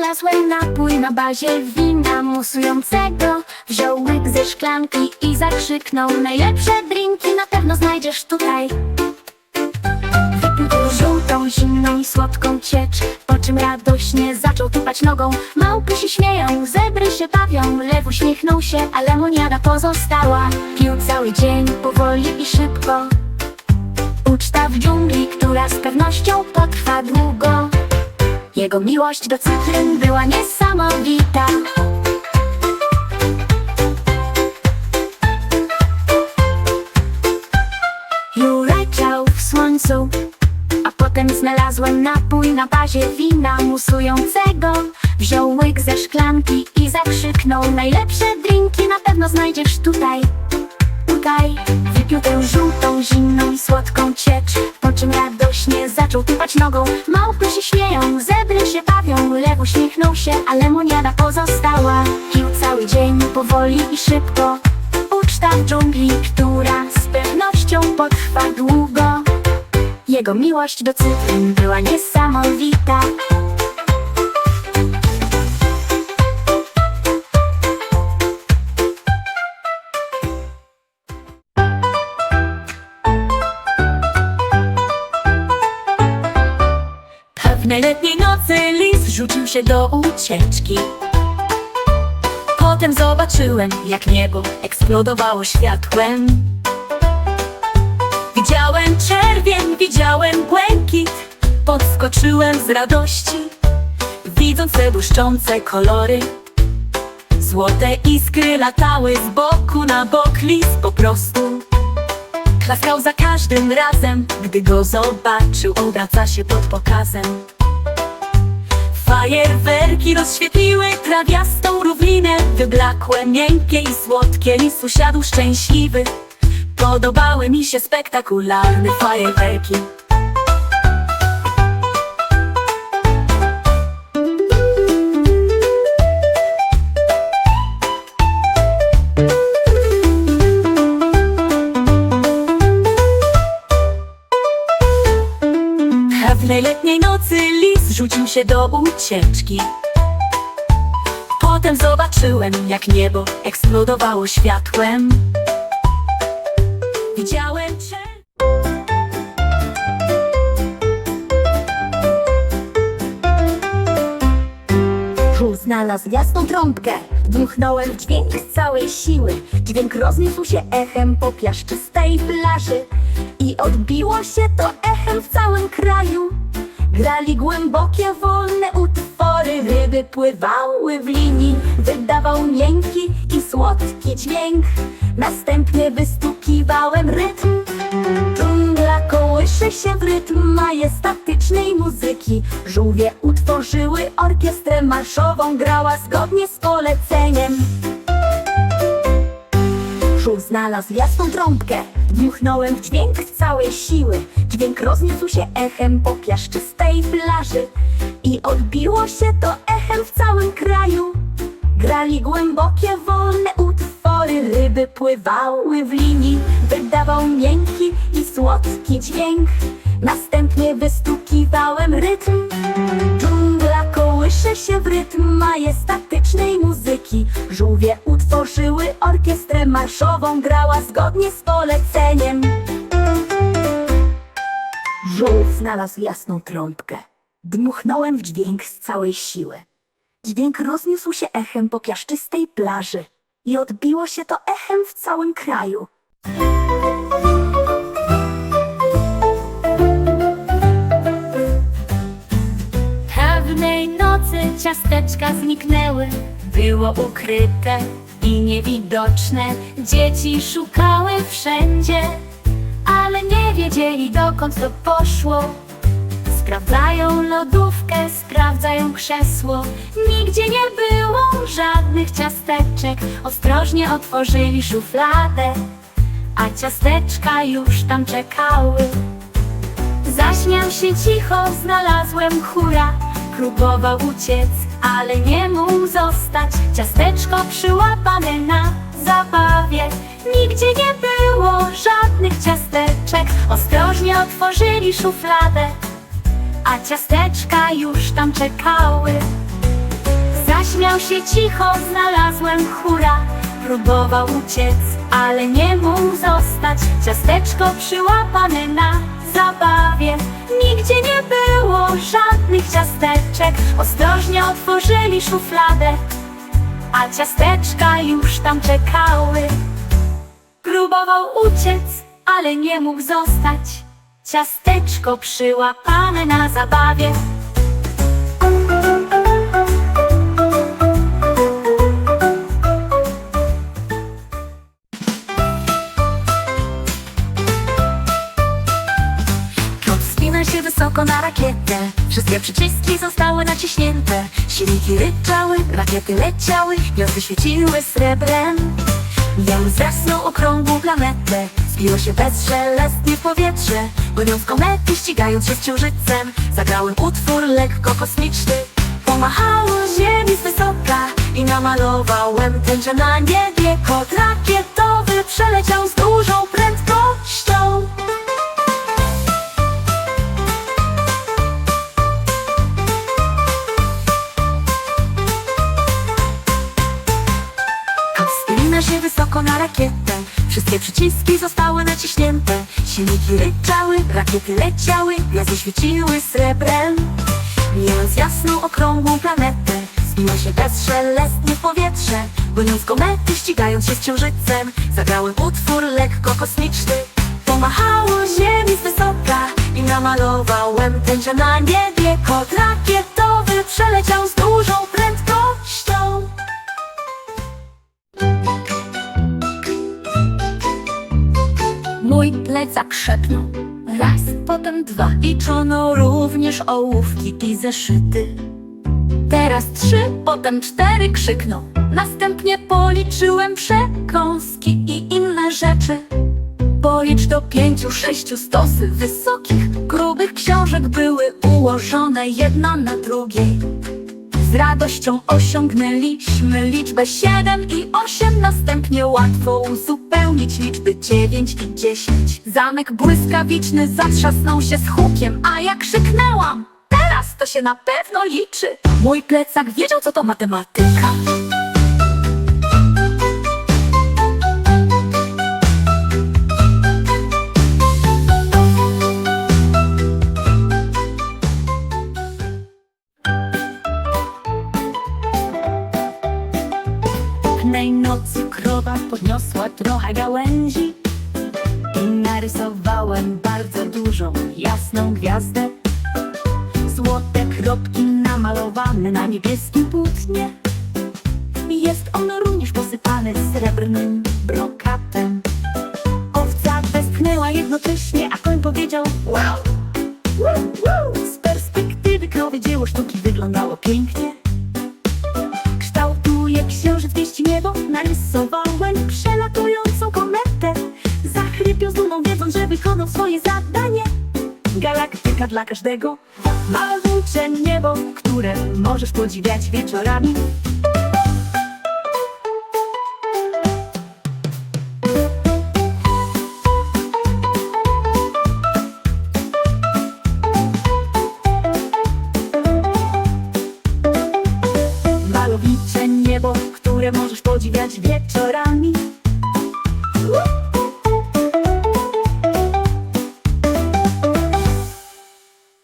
Znalazłem napój na bazie wina musującego. Wziął łyk ze szklanki i zakrzyknął Najlepsze drinki na pewno znajdziesz tutaj. Wypił żółtą, zimną i słodką ciecz Po czym radośnie zaczął tupać nogą. Małpy się śmieją, zebry się bawią Lew uśmiechnął się, a lemoniada pozostała. Pił cały dzień, powoli i szybko. Uczta w dżungli, która z pewnością potrwa długo Jego miłość do cytryn była niesamowita. Jureczał w słońcu A potem znalazłem napój na bazie wina. Musującego Wziął łyk ze szklanki i zakrzyknął Najlepsze drinki na pewno znajdziesz tutaj Tutaj wypił tę żółtą, zimną i słodką ciecz. Po czym radośnie zaczął tupać nogą. Małpy się śmieją, zebry się bawią Lew uśmiechnął się, a lemoniada pozostała. Pił cały dzień powoli i szybko. Uczta w dżungli, która z pewnością potrwa długo. Jego miłość do cytryn była niesamowita Letniej nocy lis rzucił się do ucieczki. Potem zobaczyłem, jak niebo eksplodowało światłem. Widziałem czerwień, widziałem błękit. Podskoczyłem z radości Widząc te błyszczące kolory. Złote iskry latały z boku na bok. Lis po prostu Klaskał za każdym razem, gdy go zobaczył, obraca się pod pokazem. Fajerwerki rozświetliły trawiastą równinę, wyblakłe, miękkie i słodkie, lis usiadł szczęśliwy. Podobały mi się spektakularne fajerwerki. Pewnej letniej nocy lis rzucił się do ucieczki. Potem zobaczyłem, jak niebo eksplodowało światłem. Widziałem cię Żół znalazł jasną trąbkę Dmuchnąłem dźwięk z całej siły. Dźwięk rozniósł się echem po piaszczystej plaży. I odbiło się to echem w całym kraju. Grali głębokie, wolne utwory. Ryby pływały w linii. Wydawał miękki i słodki dźwięk. Następnie wystukiwałem rytm Kołysze się w rytm majestatycznej muzyki. Żółwie utworzyły orkiestrę marszową Grała zgodnie z poleceniem. Żół znalazł jasną trąbkę. Dmuchnąłem w dźwięk z całej siły. Dźwięk rozniósł się echem po piaszczystej plaży. I odbiło się to echem w całym kraju. Grali głębokie, wolne utwory. Ryby pływały w linii. Wydawał miękki słodki dźwięk. Następnie wystukiwałem rytm. Dżungla kołysze się w rytm majestatycznej muzyki. Żółwie utworzyły orkiestrę marszową Grała zgodnie z poleceniem. Żółw znalazł jasną trąbkę. Dmuchnąłem w dźwięk z całej siły. Dźwięk rozniósł się echem po piaszczystej plaży i odbiło się to echem w całym kraju. Ciasteczka zniknęły. Było ukryte i niewidoczne. Dzieci szukały wszędzie Ale nie wiedzieli dokąd to poszło. Sprawdzają lodówkę, sprawdzają krzesło. Nigdzie nie było żadnych ciasteczek. Ostrożnie otworzyli szufladę A ciasteczka już tam czekały. Zaśmiał się cicho, znalazłem chóra Próbował uciec, ale nie mógł zostać. Ciasteczko przyłapane na zabawie. Nigdzie nie było żadnych ciasteczek. Ostrożnie otworzyli szufladę A ciasteczka już tam czekały. Zaśmiał się cicho, znalazłem hura Próbował uciec, ale nie mógł zostać. Ciasteczko przyłapane na zabawie. Nigdzie nie było żadnych ciasteczek. Ostrożnie otworzyli szufladę A ciasteczka już tam czekały. Próbował uciec, ale nie mógł zostać. Ciasteczko przyłapane na zabawie rakietę. Wszystkie przyciski zostały naciśnięte. Silniki ryczały, rakiety leciały Gwiazdy świeciły srebrem. Jan zrasnął okrągłą planetę. Zbiło się bezszelestnie w powietrze. Goniąc komety, ścigając się z księżycem Zagrałem utwór lekko kosmiczny. Pomachało ziemi z wysoka I namalowałem tęczę na niebie. Kot rakietowy przeleciał z dużą Silniki ryczały, rakiety leciały Gwiazdy świeciły srebrem. Mijając jasną, okrągłą planetę Zbiło się bezszelestnie w powietrze Goniąc komety, ścigając się z księżycem. Zagrałem utwór lekko kosmiczny. Pomachało ziemi z wysoka I namalowałem tęczę na niebie. Kot rakietowy przeleciał z dużą Mój plecak szepnął Raz, potem dwa. Liczono również ołówki i zeszyty. Teraz trzy, potem cztery krzyknął Następnie policzyłem przekąski i inne rzeczy. Policz do pięciu, sześciu stosy wysokich Grubych książek były ułożone jedna na drugiej z radością osiągnęliśmy liczbę 7 i 8 Następnie łatwo uzupełnić liczby 9 i 10 Zamek błyskawiczny zatrzasnął się z hukiem A ja krzyknęłam Teraz to się na pewno liczy. Mój plecak wiedział co to matematyka nocy krowa podniosła trochę gałęzi I narysowałem bardzo dużą, jasną gwiazdę. Złote kropki namalowane na niebieskim płótnie. Jest ono również posypane srebrnym brokatem że wykonał swoje zadanie. Galaktyka dla każdego. Malownicze niebo, które możesz podziwiać wieczorami